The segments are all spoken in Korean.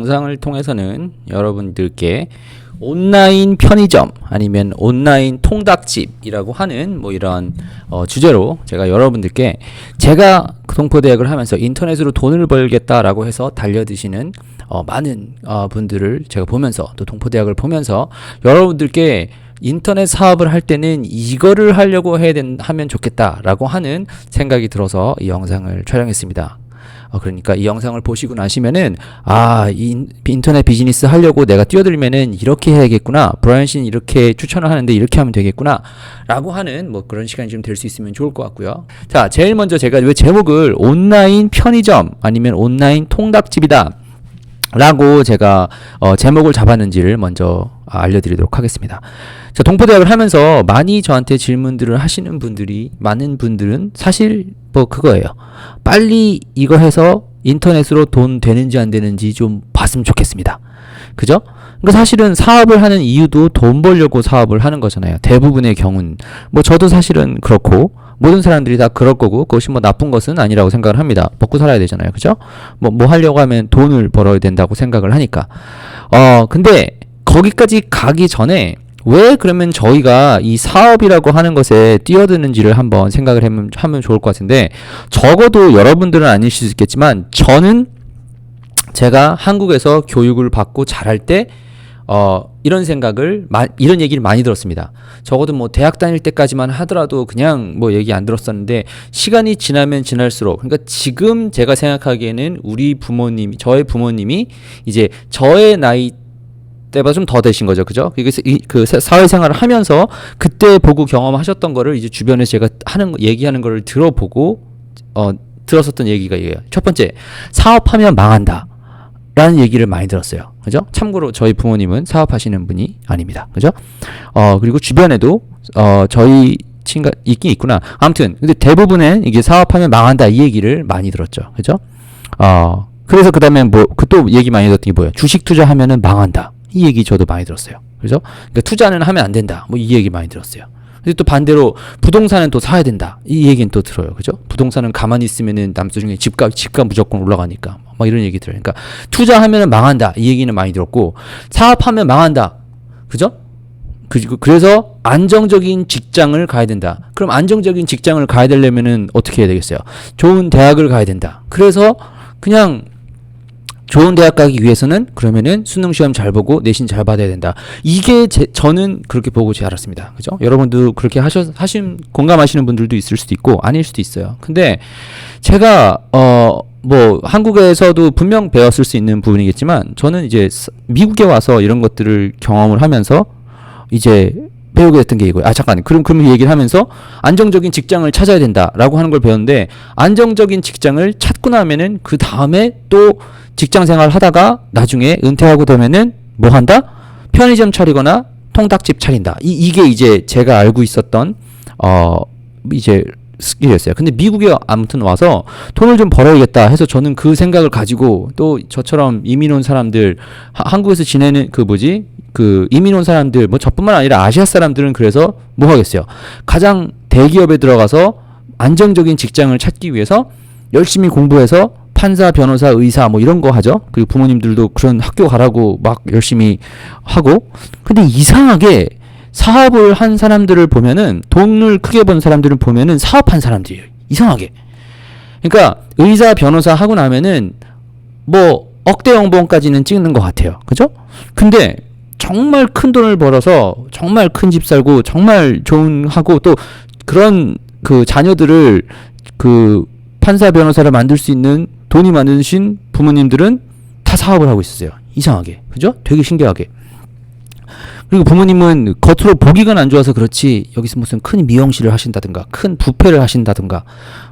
영상을 통해서는 여러분들께 온라인 편의점 아니면 온라인 통닭집이라고 하는 뭐 이런 어, 주제로 제가 여러분들께 제가 동포대학을 하면서 인터넷으로 돈을 벌겠다라고 해서 달려드시는 어, 많은 어, 분들을 제가 보면서 또 동포대학을 보면서 여러분들께 인터넷 사업을 할 때는 이거를 하려고 해야 된, 하면 좋겠다라고 하는 생각이 들어서 이 영상을 촬영했습니다. 어, 그러니까 이 영상을 보시고 나시면은 아, 이 인- 인터넷 비즈니스 하려고 내가 뛰어들면은 이렇게 해야겠구나. 브라이언 씨는 이렇게 추천을 하는데 이렇게 하면 되겠구나. 라고 하는 뭐 그런 시간이 좀 될 수 있으면 좋을 것 같고요. 자, 제일 먼저 제가 왜 제목을 온라인 편의점 아니면 온라인 통닭집이다. 라고 제가 어, 제목을 잡았는지를 먼저 알려드리도록 하겠습니다. 자, 동포대학을 하면서 많이 저한테 질문들을 하시는 분들이 많은 분들은 사실 뭐 그거예요. 빨리 이거 해서 인터넷으로 돈 되는지 안 되는지 좀 봤으면 좋겠습니다. 그죠? 그러니까 사실은 사업을 하는 이유도 돈 벌려고 사업을 하는 거잖아요. 대부분의 경우는 뭐 저도 사실은 그렇고 모든 사람들이 다 그럴 거고 그것이 뭐 나쁜 것은 아니라고 생각을 합니다. 먹고 살아야 되잖아요. 그죠? 뭐 뭐 하려고 하면 돈을 벌어야 된다고 생각을 하니까. 어 근데 거기까지 가기 전에 왜 그러면 저희가 이 사업이라고 하는 것에 뛰어드는지를 한번 생각을 하면, 하면 좋을 것 같은데 적어도 여러분들은 아니실 수 있겠지만 저는 제가 한국에서 교육을 받고 자랄 때 어, 이런 생각을, 마, 이런 얘기를 많이 들었습니다. 적어도 뭐 대학 다닐 때까지만 하더라도 그냥 뭐 얘기 안 들었었는데 시간이 지나면 지날수록 그러니까 지금 제가 생각하기에는 우리 부모님, 저의 부모님이 이제 저의 나이 때보다 좀 더 되신 거죠. 그죠? 이, 그 사- 사회생활을 하면서 그때 보고 경험하셨던 거를 이제 주변에서 제가 하는, 거- 얘기하는 거를 들어보고, 어, 들었었던 얘기가 이거예요. 첫 번째, 사업하면 망한다. 라는 얘기를 많이 들었어요. 그죠? 참고로 저희 부모님은 사업하시는 분이 아닙니다. 그죠? 어, 그리고 주변에도, 어, 저희 친가, 있긴 있구나. 아무튼, 근데 대부분은 이게 사업하면 망한다. 이 얘기를 많이 들었죠. 그죠? 어, 그래서 그 다음에 뭐, 그 또 얘기 많이 들었던 게 뭐예요? 주식 투자하면은 망한다. 이 얘기 저도 많이 들었어요. 그죠? 그러니까 투자는 하면 안 된다. 뭐 이 얘기 많이 들었어요. 근데 또 반대로 부동산은 또 사야 된다. 이 얘기는 또 들어요. 그죠? 부동산은 가만히 있으면은 나중에 집값, 집값 무조건 올라가니까. 막 이런 얘기 들어요. 그러니까 투자하면은 망한다. 이 얘기는 많이 들었고, 사업하면 망한다. 그죠? 그리고 그래서 안정적인 직장을 가야 된다. 그럼 안정적인 직장을 가야 되려면은 어떻게 해야 되겠어요? 좋은 대학을 가야 된다. 그래서 그냥 좋은 대학 가기 위해서는 그러면은 수능 시험 잘 보고 내신 잘 받아야 된다. 이게 제, 저는 그렇게 보고 자랐습니다. 그죠? 여러분도 그렇게 하셔 하신 공감하시는 분들도 있을 수도 있고 아닐 수도 있어요. 근데 제가 어 뭐 한국에서도 분명 배웠을 수 있는 부분이겠지만 저는 이제 스- 미국에 와서 이런 것들을 경험을 하면서 이제 배우게 됐던 게 이거예요. 아 잠깐. 그럼 그럼 이 얘기를 하면서 안정적인 직장을 찾아야 된다라고 하는 걸 배웠는데 안정적인 직장을 찾고 나면은 그 다음에 또 직장 생활을 하다가 나중에 은퇴하고 되면은 뭐 한다? 편의점 차리거나 통닭집 차린다. 이 이게 이제 제가 알고 있었던 어 이제 스킬이었어요. 근데 미국에 아무튼 와서 돈을 좀 벌어야겠다 해서 저는 그 생각을 가지고 또 저처럼 이민 온 사람들 하- 한국에서 지내는 그 뭐지 그 이민 온 사람들 뭐 저뿐만 아니라 아시아 사람들은 그래서 뭐 하겠어요. 가장 대기업에 들어가서 안정적인 직장을 찾기 위해서 열심히 공부해서 판사, 변호사, 의사 뭐 이런 거 하죠. 그리고 부모님들도 그런 학교 가라고 막 열심히 하고. 근데 이상하게 사업을 한 사람들을 보면은 돈을 크게 번 사람들을 보면은 사업한 사람들이에요. 이상하게. 그러니까 의사, 변호사 하고 나면은 뭐 억대 연봉까지는 찍는 것 같아요. 그죠? 근데 정말 큰 돈을 벌어서 정말 큰 집 살고 정말 좋은 하고 또 그런 그 자녀들을 그 판사 변호사를 만들 수 있는 돈이 많으신 부모님들은 다 사업을 하고 있었어요. 이상하게. 그죠? 되게 신기하게. 그리고 부모님은 겉으로 보기가 안 좋아서 그렇지 여기서 무슨 큰 미용실을 하신다든가 큰 부페를 하신다든가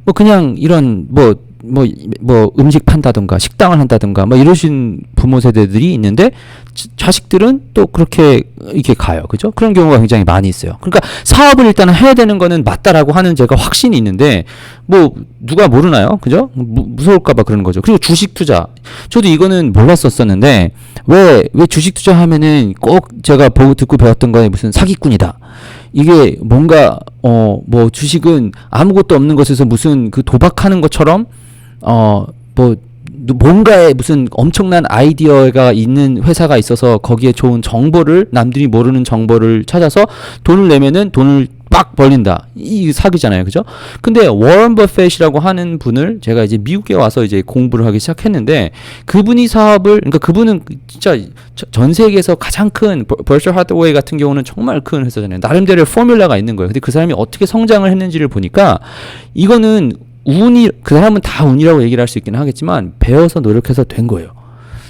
뭐 그냥 이런 뭐 뭐, 뭐 음식 판다든가 식당을 한다든가 뭐 이러신 부모 세대들이 있는데 자- 자식들은 또 그렇게 이렇게 가요. 그죠? 그런 경우가 굉장히 많이 있어요. 그러니까 사업을 일단 해야 되는 거는 맞다라고 하는 제가 확신이 있는데 뭐 누가 모르나요? 그죠? 무, 무서울까 봐 그러는 거죠. 그리고 주식 투자. 저도 이거는 몰랐었었는데 왜 왜 주식 투자하면은 꼭 제가 보고 듣고 배웠던 거에 무슨 사기꾼이다. 이게 뭔가 어 뭐 주식은 아무것도 없는 것에서 무슨 그 도박하는 것처럼 어뭐 뭔가에 무슨 엄청난 아이디어가 있는 회사가 있어서 거기에 좋은 정보를 남들이 모르는 정보를 찾아서 돈을 내면은 돈을 빡 벌린다. 이 사기잖아요. 그죠? 근데 워런 버핏이라고 하는 분을 제가 이제 미국에 와서 이제 공부를 하기 시작했는데 그분이 사업을 그러니까 그분은 진짜 저- 전 세계에서 가장 큰 버처 하드웨이 같은 경우는 정말 큰 회사잖아요. 나름대로 포뮬라가 있는 거예요. 근데 그 사람이 어떻게 성장을 했는지를 보니까 이거는 운이 그 사람은 다 운이라고 얘기를 할 수 있긴 하겠지만 배워서 노력해서 된 거예요.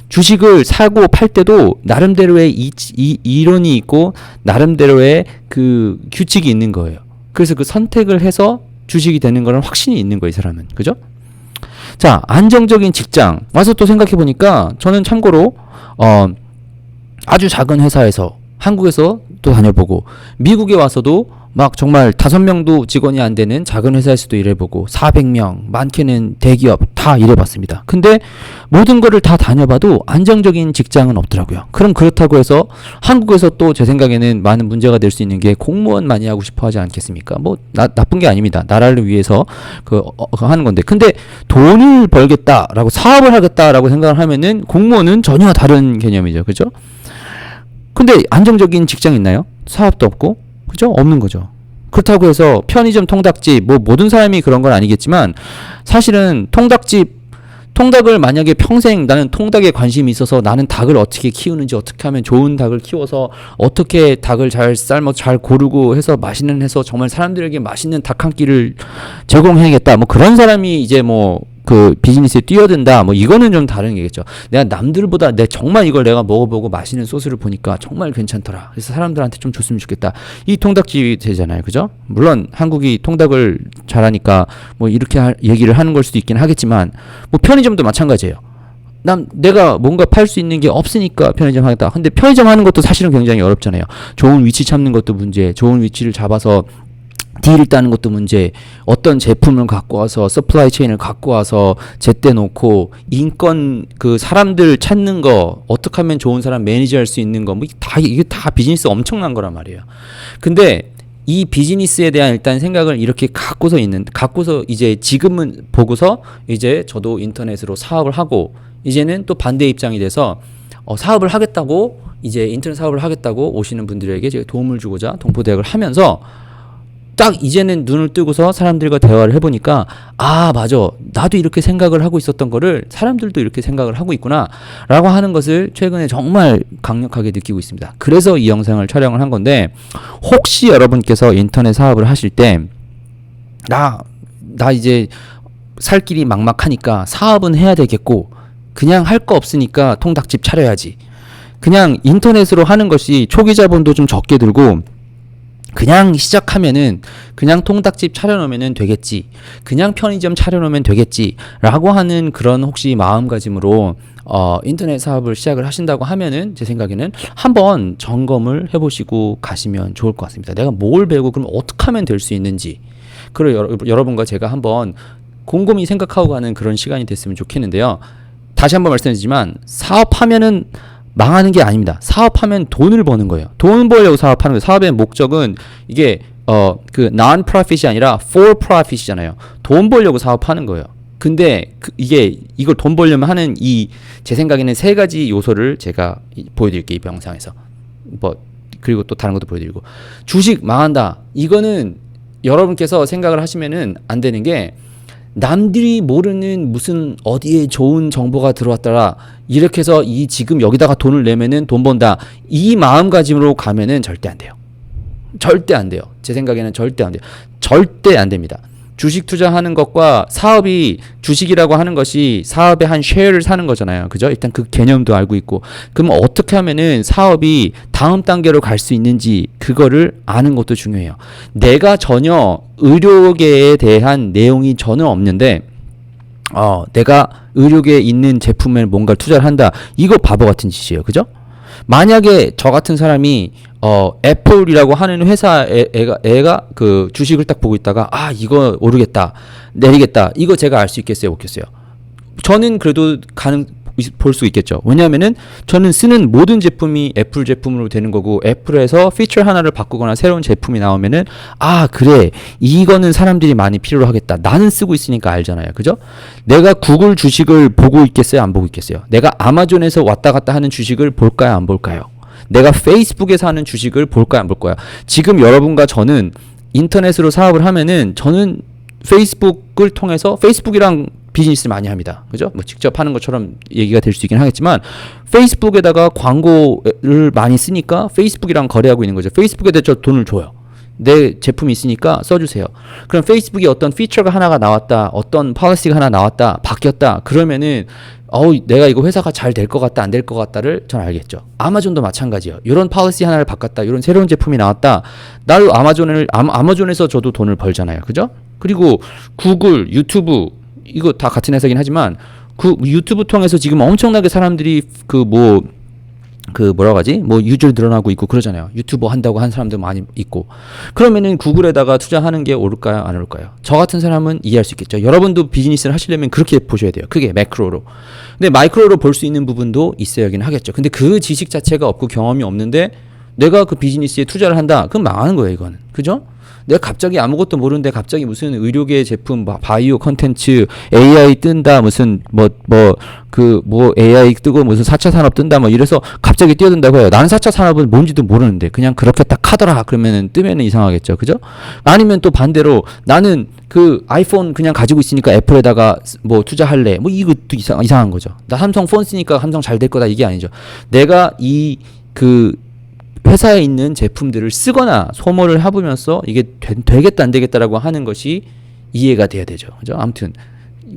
주식을 사고 팔 때도 나름대로의 이, 이 이론이 있고 나름대로의 그 규칙이 있는 거예요. 그래서 그 선택을 해서 주식이 되는 거는 확신이 있는 거예요, 이 사람은. 그죠? 자, 안정적인 직장. 와서 또 생각해 보니까 저는 참고로 어 아주 작은 회사에서 한국에서 또 다녀보고 미국에 와서도 막 정말 다섯 명도 직원이 안 되는 작은 회사에서도 일해보고 400명 많게는 대기업 다 일해봤습니다. 근데 모든 거를 다 다녀봐도 안정적인 직장은 없더라고요. 그럼 그렇다고 해서 한국에서 또 제 생각에는 많은 문제가 될 수 있는 게 공무원 많이 하고 싶어 하지 않겠습니까? 뭐 나, 나쁜 게 아닙니다. 나라를 위해서 그, 어, 그 하는 건데. 근데 돈을 벌겠다라고 사업을 하겠다라고 생각을 하면은 공무원은 전혀 다른 개념이죠. 그죠? 근데 안정적인 직장 있나요? 사업도 없고, 그죠? 없는 거죠. 그렇다고 해서 편의점 통닭집, 뭐 모든 사람이 그런 건 아니겠지만, 사실은 통닭집, 통닭을 만약에 평생 나는 통닭에 관심이 있어서 나는 닭을 어떻게 키우는지 어떻게 하면 좋은 닭을 키워서 어떻게 닭을 잘 삶아 잘 고르고 해서 맛있는 해서 정말 사람들에게 맛있는 닭 한 끼를 제공해야겠다. 뭐 그런 사람이 이제 뭐 그 비즈니스에 뛰어든다. 뭐 이거는 좀 다른 얘기겠죠. 내가 남들보다 내 정말 이걸 내가 먹어보고 맛있는 소스를 보니까 정말 괜찮더라. 그래서 사람들한테 좀 줬으면 좋겠다. 이 통닭집이 되잖아요. 그죠? 물론 한국이 통닭을 잘하니까 뭐 이렇게 할, 얘기를 하는 걸 수도 있긴 하겠지만 뭐 편의점도 마찬가지예요. 난 내가 뭔가 팔 수 있는 게 없으니까 편의점 하겠다. 근데 편의점 하는 것도 사실은 굉장히 어렵잖아요. 좋은 위치 찾는 것도 문제, 좋은 위치를 잡아서 딜을 따는 것도 문제, 어떤 제품을 갖고 와서 서플라이 체인을 갖고 와서 제때 놓고 인건 그 사람들 찾는 거 어떻게 하면 좋은 사람 매니저 할수 있는 거 뭐 다 이게 다 비즈니스 엄청난 거란 말이에요. 근데 이 비즈니스에 대한 일단 생각을 이렇게 갖고서 있는 갖고서 이제 지금은 보고서 이제 저도 인터넷으로 사업을 하고 이제는 또 반대 입장이 돼서 어, 사업을 하겠다고 이제 인터넷 사업을 하겠다고 오시는 분들에게 제가 도움을 주고자 동포 대학을 하면서 딱 이제는 눈을 뜨고서 사람들과 대화를 해보니까 아 맞아 나도 이렇게 생각을 하고 있었던 거를 사람들도 이렇게 생각을 하고 있구나라고 하는 것을 최근에 정말 강력하게 느끼고 있습니다. 그래서 이 영상을 촬영을 한 건데 혹시 여러분께서 인터넷 사업을 하실 때나나 이제 살 길이 막막하니까 사업은 해야 되겠고 그냥 할 거 없으니까 통닭집 차려야지. 그냥 인터넷으로 하는 것이 초기 자본도 좀 적게 들고 그냥 시작하면은 그냥 통닭집 차려놓으면 되겠지. 그냥 편의점 차려놓으면 되겠지라고 하는 그런 혹시 마음가짐으로 어 인터넷 사업을 시작을 하신다고 하면은 제 생각에는 한번 점검을 해보시고 가시면 좋을 것 같습니다. 내가 뭘 배우고 그럼 어떻게 하면 될 수 있는지. 그리고 여러, 여러분과 제가 한번 곰곰이 생각하고 가는 그런 시간이 됐으면 좋겠는데요. 다시 한번 말씀드리지만 사업하면은 망하는 게 아닙니다. 사업하면 돈을 버는 거예요. 돈 벌려고 사업하는 거예요. 사업의 목적은 이게 어그 non profit이 아니라 for profit이잖아요. 돈 벌려고 사업하는 거예요. 근데 그 이게 이걸 돈 벌려면 하는 이 제 생각에는 세 가지 요소를 제가 이- 보여드릴게요 이 영상에서 뭐 그리고 또 다른 것도 보여드리고 주식 망한다 이거는 여러분께서 생각을 하시면은 안 되는 게 남들이 모르는 무슨 어디에 좋은 정보가 들어왔더라. 이렇게 해서 이 지금 여기다가 돈을 내면은 돈 번다. 이 마음가짐으로 가면은 절대 안 돼요. 절대 안 돼요. 제 생각에는 절대 안 돼요. 절대 안 됩니다 주식 투자하는 것과 사업이 주식이라고 하는 것이 사업의 한 쉐어를 사는 거잖아요 그죠 일단 그 개념도 알고 있고 그럼 어떻게 하면은 사업이 다음 단계로 갈 수 있는지 그거를 아는 것도 중요해요 내가 전혀 의료계에 대한 내용이 전혀 없는데 어, 내가 의료계에 있는 제품에 뭔가 투자를 한다. 이거 바보 같은 짓이에요. 그죠? 만약에 저 같은 사람이 어, 애플이라고 하는 회사 애, 애가, 애가 그 주식을 딱 보고 있다가 아, 이거 오르겠다. 내리겠다. 이거 제가 알 수 있겠어요? 없겠어요? 저는 그래도 가능 볼 수 있겠죠. 왜냐하면은 저는 쓰는 모든 제품이 애플 제품으로 되는 거고 애플에서 피처 하나를 바꾸거나 새로운 제품이 나오면은 아 그래 이거는 사람들이 많이 필요로 하겠다. 나는 쓰고 있으니까 알잖아요. 그죠? 내가 구글 주식을 보고 있겠어요? 안 보고 있겠어요? 내가 아마존에서 왔다 갔다 하는 주식을 볼까요? 안 볼까요? 내가 페이스북에서 하는 주식을 볼까요? 안 볼까요? 지금 여러분과 저는 인터넷으로 사업을 하면은 저는 페이스북을 통해서 페이스북이랑 비즈니스를 많이 합니다. 그죠? 뭐 직접 하는 것처럼 얘기가 될 수 있긴 하겠지만 페이스북에다가 광고를 많이 쓰니까 페이스북이랑 거래하고 있는 거죠. 페이스북에 대해서 돈을 줘요. 내 제품이 있으니까 써주세요. 그럼 페이스북에 어떤 피처가 하나가 나왔다, 어떤 policy가 하나 나왔다, 바뀌었다. 그러면은 어우 내가 이거 회사가 잘 될 것 같다, 안 될 것 같다를 전 알겠죠. 아마존도 마찬가지예요. 이런 policy 하나를 바꿨다, 이런 새로운 제품이 나왔다. 나도 아마존을 아마, 아마존에서 저도 돈을 벌잖아요. 그죠? 그리고 구글, 유튜브 이거 다 같은 회사긴 하지만 그 유튜브 통해서 지금 엄청나게 사람들이 그뭐그 뭐라고 하지? 뭐 유저 늘어나고 있고 그러잖아요. 유튜버 한다고 한 사람도 많이 있고. 그러면은 구글에다가 투자하는 게 옳을까요? 안 옳을까요? 저 같은 사람은 이해할 수 있겠죠. 여러분도 비즈니스를 하시려면 그렇게 보셔야 돼요. 크게 매크로로. 근데 마이크로로 볼 수 있는 부분도 있어야긴 하겠죠. 근데 그 지식 자체가 없고 경험이 없는데 내가 그 비즈니스에 투자를 한다. 그럼 망하는 거예요, 이거는. 그죠? 내가 갑자기 아무것도 모르는데 갑자기 무슨 의료계 제품 바- 바이오 컨텐츠 AI 뜬다 무슨 뭐 뭐 그 뭐 AI 뜨고 무슨 4차 산업 뜬다 뭐 이래서 갑자기 뛰어든다고 해요. 나는 4차 산업은 뭔지도 모르는데 그냥 그렇게 딱 하더라 그러면은 뜨면은 이상하겠죠. 그죠? 아니면 또 반대로 나는 그 아이폰 그냥 가지고 있으니까 애플에다가 쓰- 뭐 투자할래. 뭐 이것도 이상 이상한 거죠. 나 삼성 폰 쓰니까 삼성 잘 될 거다 이게 아니죠. 내가 이 그 회사에 있는 제품들을 쓰거나 소모를 해보면서 이게 되, 겠다안 되겠다라고 하는 것이 이해가 돼야 되죠. 그죠? 아무튼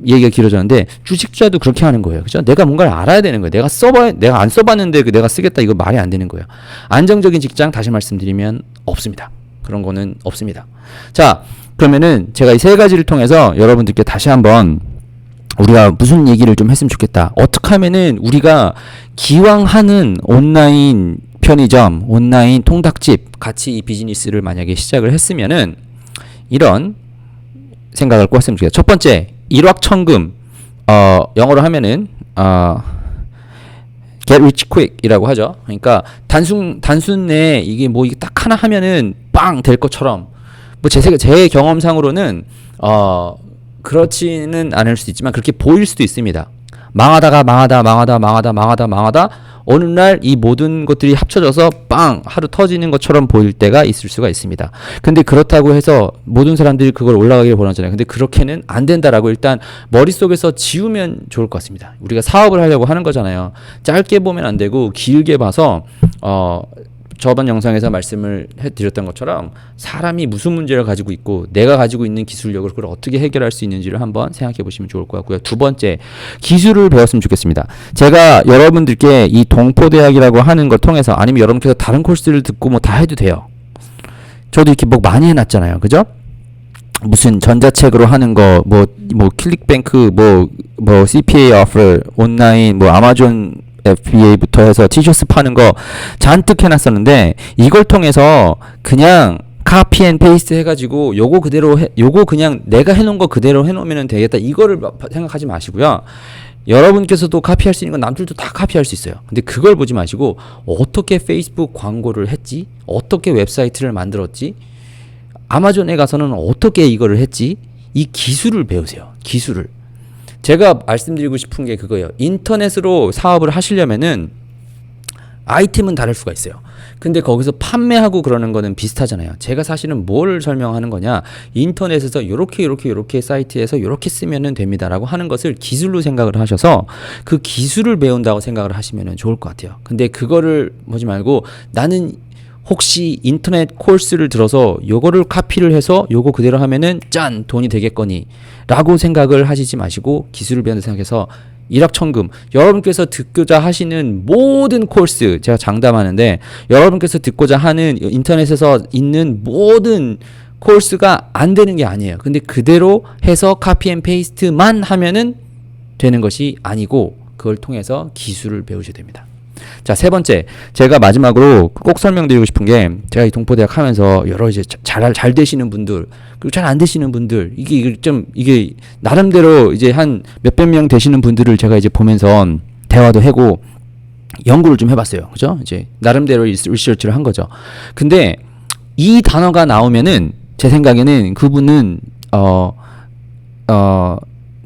얘기가 길어졌는데 주식자도 그렇게 하는 거예요. 그죠? 내가 뭔가를 알아야 되는 거예요. 내가 써봐 내가 안 써봤는데 그 내가 쓰겠다 이거 말이 안 되는 거예요. 안정적인 직장 다시 말씀드리면 없습니다. 그런 거는 없습니다. 자 그러면은 제가 이 세 가지를 통해서 여러분들께 다시 한번 우리가 무슨 얘기를 좀 했으면 좋겠다. 어떻게 하면은 우리가 기왕 하는 온라인 편의점, 온라인 통닭집 같이 이 비즈니스를 만약에 시작을 했으면은 이런 생각을 꼭 했으면 좋겠다. 첫 번째, 일확천금. 어, 영어로 하면은 어, get rich quick이라고 하죠. 그러니까 단순 단순에 이게 뭐 이게 딱 하나 하면은 빵 될 것처럼 뭐제 제 경험상으로는 어 그렇지는 않을 수도 있지만 그렇게 보일 수도 있습니다. 망하다가 망하다 망하다 망하다 망하다 망하다 어느 날 이 모든 것들이 합쳐져서 빵 하루 터지는 것처럼 보일 때가 있을 수가 있습니다. 근데 그렇다고 해서 모든 사람들이 그걸 올라가길 원하잖아요. 근데 그렇게는 안 된다라고 일단 머릿속에서 지우면 좋을 것 같습니다. 우리가 사업을 하려고 하는 거잖아요. 짧게 보면 안 되고 길게 봐서 어 저번 영상에서 말씀을 해드렸던 것처럼 사람이 무슨 문제를 가지고 있고 내가 가지고 있는 기술력을 그걸 어떻게 해결할 수 있는지를 한번 생각해 보시면 좋을 것 같고요. 두 번째 기술을 배웠으면 좋겠습니다. 제가 여러분들께 이 동포대학이라고 하는 걸 통해서 아니면 여러분께서 다른 코र्스를 듣고 뭐 다 해도 돼요. 저도 이렇게 뭐 많이 해놨잖아요. 그죠? 무슨 전자책으로 하는 거, 뭐, 뭐, 클릭뱅크, 뭐, 뭐, CPA 어플, 온라인, 뭐, 아마존 FBA부터 해서 티셔츠 파는 거 잔뜩 해놨었는데, 이걸 통해서 그냥 카피 앤 페이스트 해가지고 요거 그대로 해, 요거 그냥 내가 해놓은 거 그대로 해놓으면 되겠다. 이거를 마- 생각하지 마시고요. 여러분께서도 카피할 수 있는 건 남들도 다 카피할 수 있어요. 근데 그걸 보지 마시고 어떻게 페이스북 광고를 했지? 어떻게 웹사이트를 만들었지? 아마존에 가서는 어떻게 이거를 했지? 이 기술을 배우세요. 기술을. 제가 말씀드리고 싶은 게 그거예요. 인터넷으로 사업을 하시려면은 아이템은 다를 수가 있어요. 근데 거기서 판매하고 그러는 거는 비슷하잖아요. 제가 사실은 뭘 설명하는 거냐? 인터넷에서 요렇게 요렇게 요렇게 사이트에서 요렇게 쓰면은 됩니다라고 하는 것을 기술로 생각을 하셔서 그 기술을 배운다고 생각을 하시면은 좋을 것 같아요. 근데 그거를 보지 말고 나는 혹시 인터넷 콜스를 들어서 요거를 카피를 해서 요거 그대로 하면은 짠! 돈이 되겠거니 라고 생각을 하시지 마시고 기술을 배운다 생각해서 일확천금. 여러분께서 듣고자 하시는 모든 코스 제가 장담하는데 여러분께서 듣고자 하는 인터넷에서 있는 모든 코스가 안 되는 게 아니에요. 근데 그대로 해서 카피 앤 페이스트만 하면은 되는 것이 아니고 그걸 통해서 기술을 배우셔야 됩니다. 자, 세 번째. 제가 마지막으로 꼭 설명드리고 싶은 게 제가 이 동포대학 하면서 여러 이제 잘, 잘 되시는 분들, 그리고 잘 안 되시는 분들, 이게, 이게 좀, 이게 나름대로 이제 한 몇백 명 되시는 분들을 제가 이제 보면서 대화도 하고 연구를 좀 해봤어요. 그죠? 이제 나름대로 리서치를 한 거죠. 근데 이 단어가 나오면은 제 생각에는 그분은 어, 어,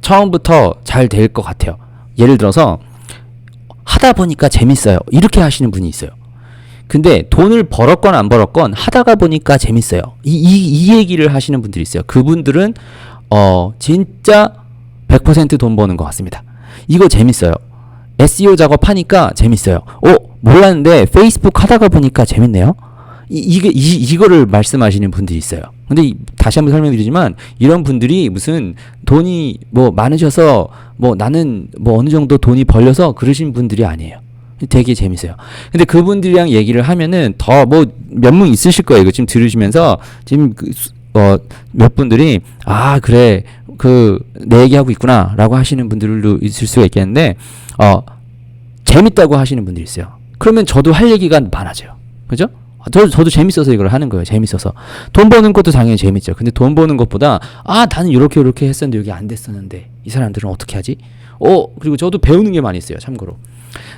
처음부터 잘 될 것 같아요. 예를 들어서 하다 보니까 재밌어요. 이렇게 하시는 분이 있어요. 근데 돈을 벌었건 안 벌었건 하다가 보니까 재밌어요. 이, 이, 이 얘기를 하시는 분들이 있어요. 그분들은 어, 진짜 100%돈 버는 것 같습니다. 이거 재밌어요. SEO 작업하니까 재밌어요. 어, 몰랐는데 페이스북 하다가 보니까 재밌네요. 이, 이게, 이, 이거를 말씀하시는 분들이 있어요. 근데 이- 다시 한번 설명드리지만 이런 분들이 무슨 돈이 뭐 많으셔서 뭐 나는 뭐 어느 정도 돈이 벌려서 그러신 분들이 아니에요. 되게 재밌어요. 근데 그분들이랑 얘기를 하면은 더 뭐 몇 명 있으실 거예요. 이거 지금 들으시면서 지금 그, 수- 어, 몇 분들이 아 그래 그 내 얘기하고 있구나라고 하시는 분들도 있을 수가 있겠는데 어 재밌다고 하시는 분들이 있어요. 그러면 저도 할 얘기가 많아져요. 그죠? 저, 저도 재밌어서 이걸 하는 거예요. 재밌어서. 돈 버는 것도 당연히 재밌죠. 근데 돈 버는 것보다, 아, 나는 이렇게 이렇게 했었는데 여기 안 됐었는데, 이 사람들은 어떻게 하지? 어, 그리고 저도 배우는 게 많이 있어요. 참고로.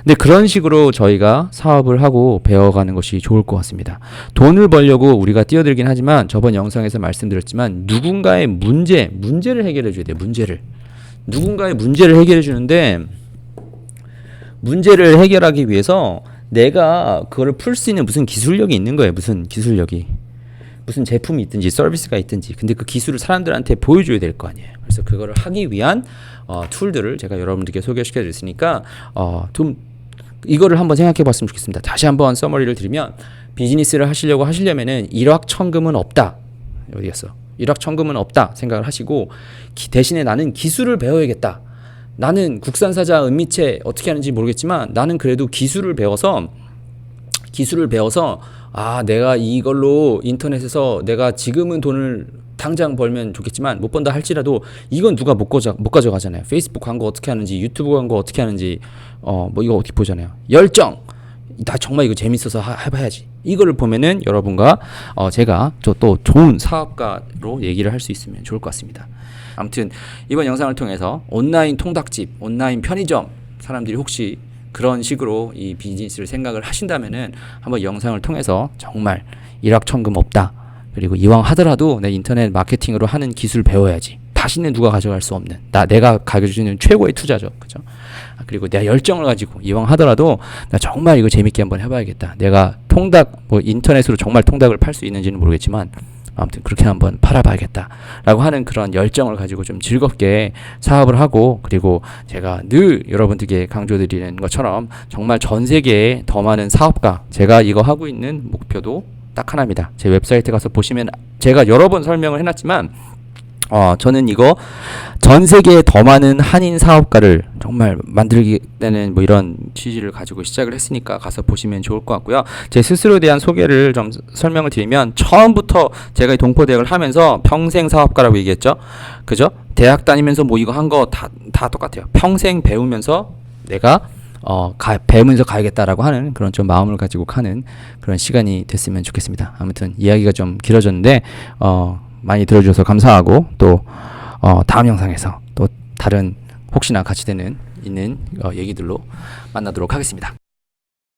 근데 그런 식으로 저희가 사업을 하고 배워가는 것이 좋을 것 같습니다. 돈을 벌려고 우리가 뛰어들긴 하지만 저번 영상에서 말씀드렸지만 누군가의 문제, 문제를 해결해 줘야 돼요. 문제를. 누군가의 문제를 해결해 주는데 문제를 해결하기 위해서 내가 그거를 풀 수 있는 무슨 기술력이 있는 거예요. 무슨 기술력이. 무슨 제품이 있든지 서비스가 있든지 근데 그 기술을 사람들한테 보여줘야 될 거 아니에요. 그래서 그거를 하기 위한 어, 툴들을 제가 여러분들께 소개시켜 드렸으니까 어, 좀 이거를 한번 생각해 봤으면 좋겠습니다. 다시 한번 서머리를 드리면 비즈니스를 하시려고 하시려면은 일확천금은 없다. 어디 갔어? 일확천금은 없다 생각을 하시고 기- 대신에 나는 기술을 배워야겠다. 나는 국산사자 은미채 어떻게 하는지 모르겠지만 나는 그래도 기술을 배워서 기술을 배워서 아 내가 이걸로 인터넷에서 내가 지금은 돈을 당장 벌면 좋겠지만 못 번다 할지라도 이건 누가 못 가져 못 가져가잖아요. 페이스북 광고 어떻게 하는지 유튜브 광고 어떻게 하는지 어 뭐 이거 어떻게 보잖아요. 열정 나 정말 이거 재밌어서 하, 해봐야지. 이거를 보면은 여러분과 어 제가 저 또 좋은 사업가로 얘기를 할 수 있으면 좋을 것 같습니다. 아무튼 이번 영상을 통해서 온라인 통닭집, 온라인 편의점 사람들이 혹시 그런 식으로 이 비즈니스를 생각을 하신다면은 한번 영상을 통해서 정말 일확천금 없다. 그리고 이왕 하더라도 내 인터넷 마케팅으로 하는 기술 배워야지. 다시는 누가 가져갈 수 없는 나 내가 가져주는 최고의 투자죠. 그죠? 아, 그리고 내가 열정을 가지고 이왕 하더라도 나 정말 이거 재밌게 한번 해봐야겠다. 내가 통닭 뭐 인터넷으로 정말 통닭을 팔 수 있는지는 모르겠지만 아무튼 그렇게 한번 팔아봐야겠다라고 하는 그런 열정을 가지고 좀 즐겁게 사업을 하고 그리고 제가 늘 여러분들께 강조드리는 것처럼 정말 전 세계에 더 많은 사업가 제가 이거 하고 있는 목표도 딱 하나입니다. 제 웹사이트 가서 보시면 제가 여러 번 설명을 해놨지만 어, 저는 이거 전 세계에 더 많은 한인 사업가를 정말 만들기 되는 뭐 이런 취지를 가지고 시작을 했으니까 가서 보시면 좋을 것 같고요. 제 스스로에 대한 소개를 좀 설명을 드리면 처음부터 제가 이 동포대학을 하면서 평생 사업가라고 얘기했죠. 그죠? 대학 다니면서 뭐 이거 한 거 다 다 똑같아요. 평생 배우면서 내가 어, 가, 배우면서 가야겠다라고 하는 그런 좀 마음을 가지고 가는 그런 시간이 됐으면 좋겠습니다. 아무튼 이야기가 좀 길어졌는데 어, 많이 들어주셔서 감사하고 또 어, 다음 영상에서 또 다른 혹시나 같이 되는 있는 어, 얘기들로 만나도록 하겠습니다.